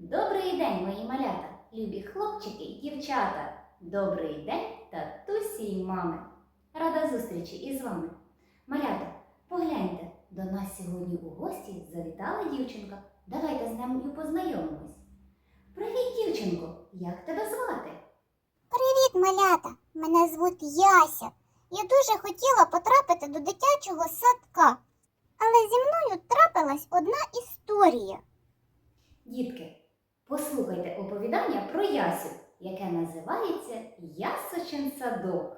Добрий день, мої малята, любі хлопчики і дівчата. Добрий день, татусі й мами. Рада зустрічі із вами. Малята, погляньте, до нас сьогодні у гості завітала дівчинка. Давайте з нею познайомимось. Привіт, дівчинко! Як тебе звати? Привіт, малята! Мене звуть Яся. Я дуже хотіла потрапити до дитячого садка, але зі мною трапилась одна історія. Дітки, послухайте оповідання про Ясю, яке називається Ясочин садок.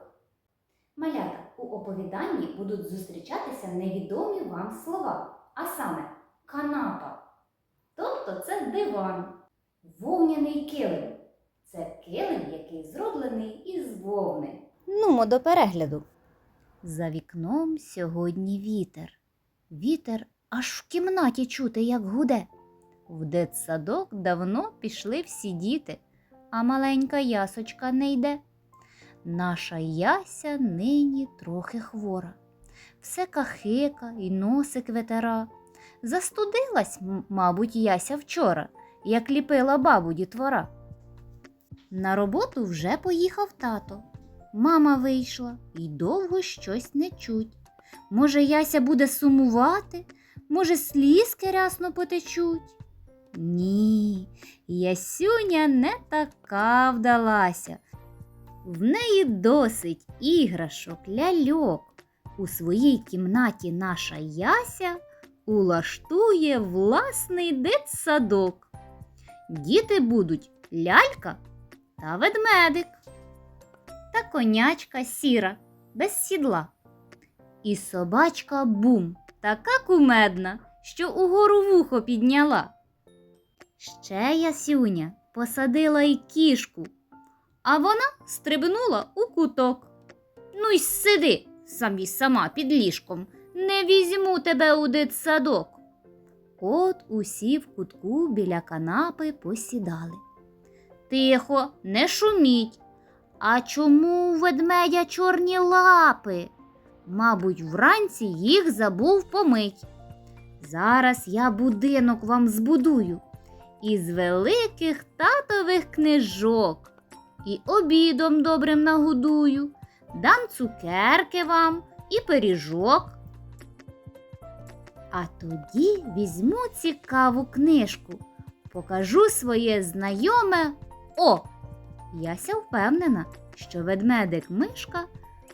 Малята, у оповіданні будуть зустрічатися невідомі вам слова, а саме канапа. Тобто це диван, вовняний килим. Це килим, який зроблений із вовни. Нумо до перегляду. За вікном сьогодні вітер. Вітер аж в кімнаті чути, як гуде. В дитсадок давно пішли всі діти, а маленька ясочка не йде. Наша яся нині трохи хвора, все кахика і носик ветера. Застудилась, мабуть, яся вчора, як ліпила бабу дітвора. На роботу вже поїхав тато. Мама вийшла і довго щось не чуть. Може, яся буде сумувати, може, слізки рясно потечуть. Ні, Ясюня не така вдалася. В неї досить іграшок, ляльок. У своїй кімнаті наша Яся улаштує власний дитсадок. Діти будуть лялька та ведмедик, та конячка сіра, без сідла. І собачка бум, така кумедна, що угору вухо підняла. Ще Ясюня посадила й кішку, а вона стрибнула у куток. Ну й сиди самі сама під ліжком, не візьму тебе у дитсадок. От усі в кутку біля канапи посідали. Тихо, не шуміть. А чому у ведмедя чорні лапи? Мабуть, вранці їх забув помить. Зараз я будинок вам збудую із великих татових книжок і обідом добрим нагодую, дам цукерки вам і пиріжок. А тоді візьму цікаву книжку, покажу своє знайоме О. Яся впевнена, що ведмедик мишка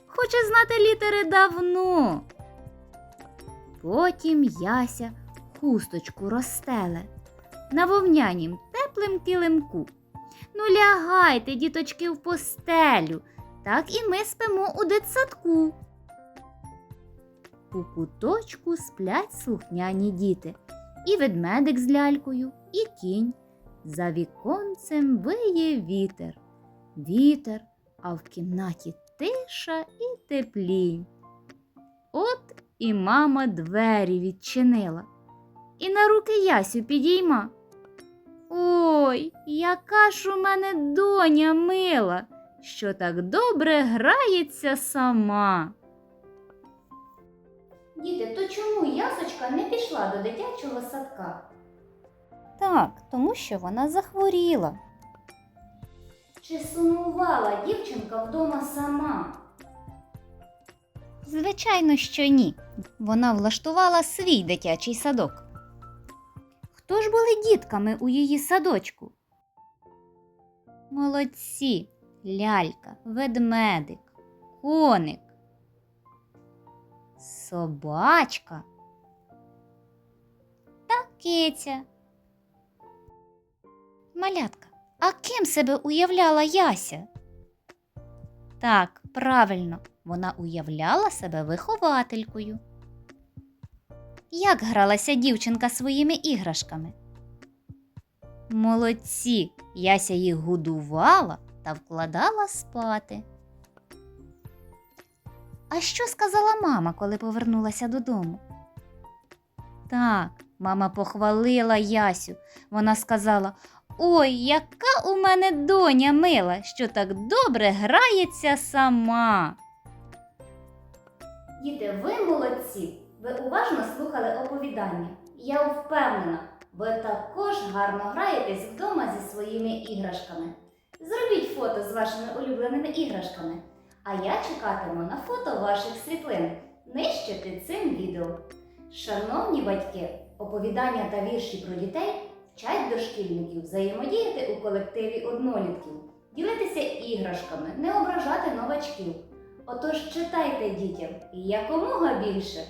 хоче знати літери давно. Потім Яся хусточку розстеле на вовнянім теплим килимку. Ну, лягайте, діточки, в постелю, так і ми спимо у дитсадку. У куточку сплять слухняні діти, і ведмедик з лялькою, і кінь. За віконцем виє вітер. Вітер, а в кімнаті тиша і теплінь. От і мама двері відчинила, і на руки Ясю підійма. Ой, яка ж у мене доня мила, що так добре грається сама. Діти, то чому ясочка не пішла до дитячого садка? Так, тому що вона захворіла. Чи сумувала дівчинка вдома сама? Звичайно, що ні. Вона влаштувала свій дитячий садок. Хто ж були дітками у її садочку? Молодці, лялька, ведмедик, коник, собачка та киця. Малятка, а ким себе уявляла Яся? Так, правильно, вона уявляла себе вихователькою. Як гралася дівчинка своїми іграшками? Молодці, Яся їх годувала та вкладала спати. А що сказала мама, коли повернулася додому? Так, мама похвалила Ясю. Вона сказала: Ой, яка у мене доня мила, що так добре грається сама. Діти, ви молодці. Ви уважно слухали оповідання. Я впевнена, Ви також гарно граєтесь вдома зі своїми іграшками. Зробіть фото з вашими улюбленими іграшками, а я чекатиму на фото ваших світлин нижче під цим відео. Шановні батьки, оповідання та вірші про дітей вчать дошкільників взаємодіяти у колективі однолітків, ділитися іграшками, не ображати новачків. Отож читайте дітям якомога більше.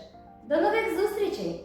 До нових зустрічей!